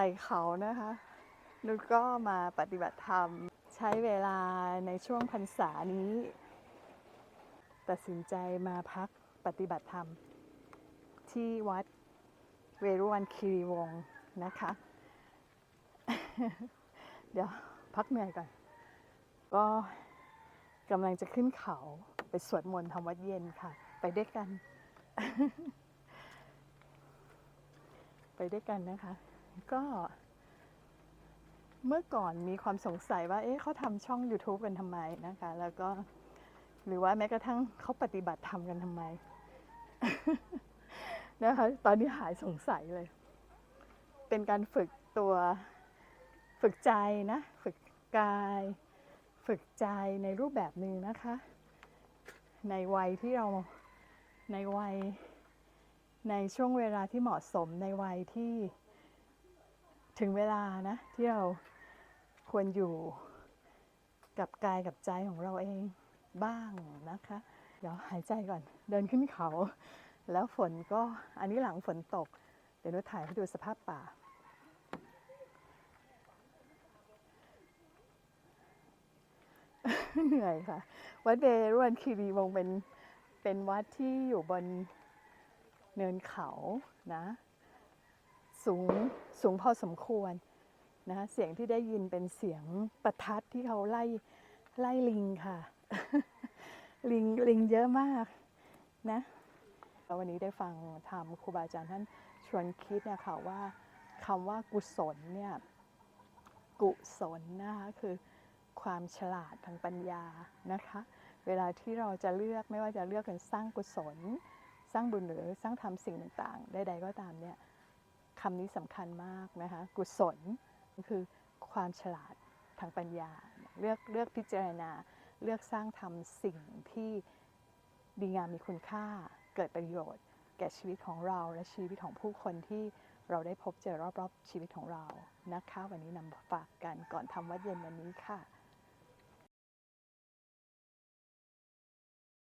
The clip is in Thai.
ต่เขานะคะนุชก็มาปฏิบัติธรรม ใช้เวลาในช่วงพรรษานี้ ตัดสินใจมาพักปฏิบัติธรรม ที่วัดเวรุวันคีรีวงศ์นะคะ เดี๋ยวพักเหนื่อยก่อน ก็กำลังจะขึ้นเขาไปสวดมนต์ทำวัดเย็นค่ะ ไปด้วยกัน ไปด้วยกันนะคะ ก็เมื่อก่อนมีความสงสัยว่า เอ๊ะเขาทำช่อง YouTube กันทำไมนะคะ แล้วก็หรือว่าแม้กระทั่งเขาปฏิบัติธรรมกันทำไม นะคะ ตอนนี้หายสงสัยเลย เป็นการฝึกตัวฝึกใจนะ ฝึกกาย ฝึกใจในรูปแบบหนึ่งนะคะ ในวัยที่เราในวัยในช่วงเวลาที่เหมาะสมในวัยที่ ถึงเวลานะ ที่เราควรอยู่กับกายกับใจของเราเองบ้างนะคะ เดี๋ยวหายใจก่อน เดินขึ้นเขา แล้วฝนก็อันนี้หลังฝนตก เดี๋ยวนุถ่ายให้ดูสภาพป่า เหนื่อยค่ะ วัดเบรุวันคีรีวงเป็นเป็นวัดที่อยู่บนเนินเขานะ สูงสูงพอสมควรนะเสียงที่ได้ยินเป็นเสียงประทัดที่เขาไล่ไล่ลิงค่ะ ลิงลิงเยอะมากนะววันนี้ได้ฟังธรรมครูบาอาจารย์ท่านชวนคิดนะคะว่าคำว่ากุศลเนี่ยกุศลนะคะคือความฉลาดทางปัญญานะคะ เวลาที่เราจะเลือกไม่ว่าจะเลือกกันสร้างกุศล สร้างบุญหรือสร้างทำสิ่งต่างๆใดๆก็ตามเนี่ย คำนี้สำคัญมากนะคะกุศลคือความฉลาดทางปัญญา เลือกเลือกพิจารณา เลือกสร้างทำสิ่งที่ดีงามมีคุณค่าเกิดประโยชน์ แก่ชีวิตของเราและชีวิตของผู้คนที่เราได้พบเจอรอบๆชีวิตของเรานะคะ วันนี้นำฝากกันก่อนทำวัดเย็นวันนี้ค่ะ